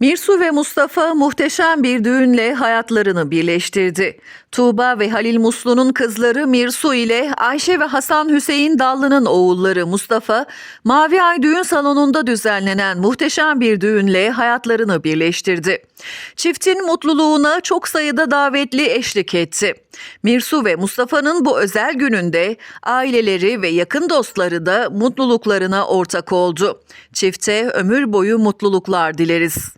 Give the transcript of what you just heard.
Mirsu ve Mustafa muhteşem bir düğünle hayatlarını birleştirdi. Tuğba ve Halil Muslu'nun kızları Mirsu ile Ayşe ve Hasan Hüseyin Dallı'nın oğulları Mustafa, Mavi Ay Düğün Salonu'nda düzenlenen muhteşem bir düğünle hayatlarını birleştirdi. Çiftin mutluluğuna çok sayıda davetli eşlik etti. Mirsu ve Mustafa'nın bu özel gününde aileleri ve yakın dostları da mutluluklarına ortak oldu. Çifte ömür boyu mutluluklar dileriz.